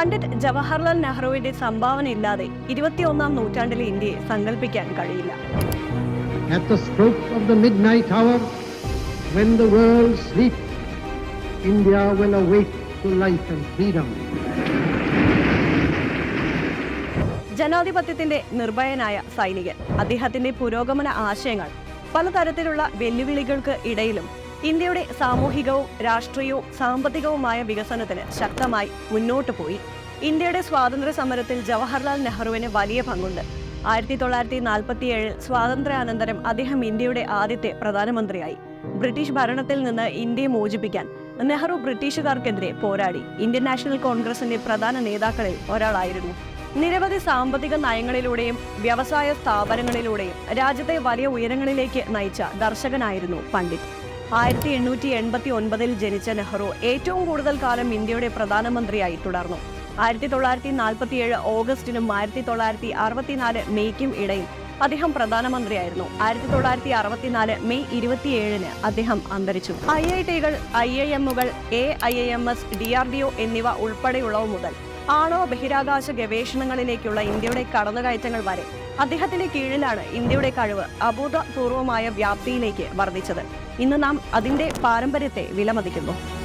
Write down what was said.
പണ്ഡിറ്റ് ജവഹർലാൽ നെഹ്റുവിന്റെ സംഭാവന ഇല്ലാതെ ഇരുപത്തിയൊന്നാം നൂറ്റാണ്ടിലെ ഇന്ത്യയെ സങ്കല്പിക്കാൻ കഴിയില്ല At the stroke of the midnight hour, when the world sleeps, India will awake to life and freedom. ജനാധിപത്യത്തിന്റെ നിർഭയനായ സൈനികൻ അദ്ദേഹത്തിന്റെ പുരോഗമന ആശയങ്ങൾ പലതരത്തിലുള്ള വെല്ലുവിളികൾക്ക് ഇടയിലും ഇന്ത്യയുടെ സാമൂഹികവും രാഷ്ട്രീയവും സാമ്പത്തികവുമായ വികസനത്തിന് ശക്തമായി മുന്നോട്ടു പോയി. ഇന്ത്യയുടെ സ്വാതന്ത്ര്യ സമരത്തിൽ ജവഹർലാൽ നെഹ്റുവിന് വലിയ പങ്കുണ്ട്. ആയിരത്തി തൊള്ളായിരത്തി നാൽപ്പത്തിയേഴിൽ സ്വാതന്ത്ര്യാനന്തരം അദ്ദേഹം ഇന്ത്യയുടെ ആദ്യത്തെ പ്രധാനമന്ത്രിയായി. ബ്രിട്ടീഷ് ഭരണത്തിൽ നിന്ന് ഇന്ത്യയെ മോചിപ്പിക്കാൻ നെഹ്റു ബ്രിട്ടീഷുകാർക്കെതിരെ പോരാടി. ഇന്ത്യൻ നാഷണൽ കോൺഗ്രസിന്റെ പ്രധാന നേതാക്കളിൽ ഒരാളായിരുന്നു. നിരവധി സാമ്പത്തിക നയങ്ങളിലൂടെയും വ്യവസായ സ്ഥാപനങ്ങളിലൂടെയും രാജ്യത്തെ വലിയ ഉയരങ്ങളിലേക്ക് നയിച്ച ദർശകനായിരുന്നു പണ്ഡിറ്റ്. ആയിരത്തി എണ്ണൂറ്റി എൺപത്തി ഒൻപതിൽ ജനിച്ച നെഹ്റു ഏറ്റവും കൂടുതൽ കാലം ഇന്ത്യയുടെ പ്രധാനമന്ത്രിയായി തുടർന്നു. ആയിരത്തി തൊള്ളായിരത്തി നാൽപ്പത്തിയേഴ് ഓഗസ്റ്റിനും ആയിരത്തി തൊള്ളായിരത്തി അറുപത്തിനാല് മെയ്ക്കും ഇടയിൽ അദ്ദേഹം പ്രധാനമന്ത്രിയായിരുന്നു. ആയിരത്തി തൊള്ളായിരത്തി അറുപത്തിനാല് മെയ് ഇരുപത്തിയേഴിന് അദ്ദേഹം അന്തരിച്ചു. ഐ ഐ ടികൾ I I എമ്മുകൾ A I I M S D R D O എന്നിവ ഉൾപ്പെടെയുള്ളവ മുതൽ ആണവ ബഹിരാകാശ ഗവേഷണങ്ങളിലേക്കുള്ള ഇന്ത്യയുടെ കടന്നുകയറ്റങ്ങൾ വരെ? അദ്ദേഹത്തിന്റെ കീഴിലാണ് ഇന്ത്യയുടെ കഴിവ് അഭൂതപൂർവമായ വ്യാപ്തിയിലേക്ക് വർദ്ധിച്ചത്. ഇന്ന് നാം അതിന്റെ പാരമ്പര്യത്തെ വിലമതിക്കുന്നു.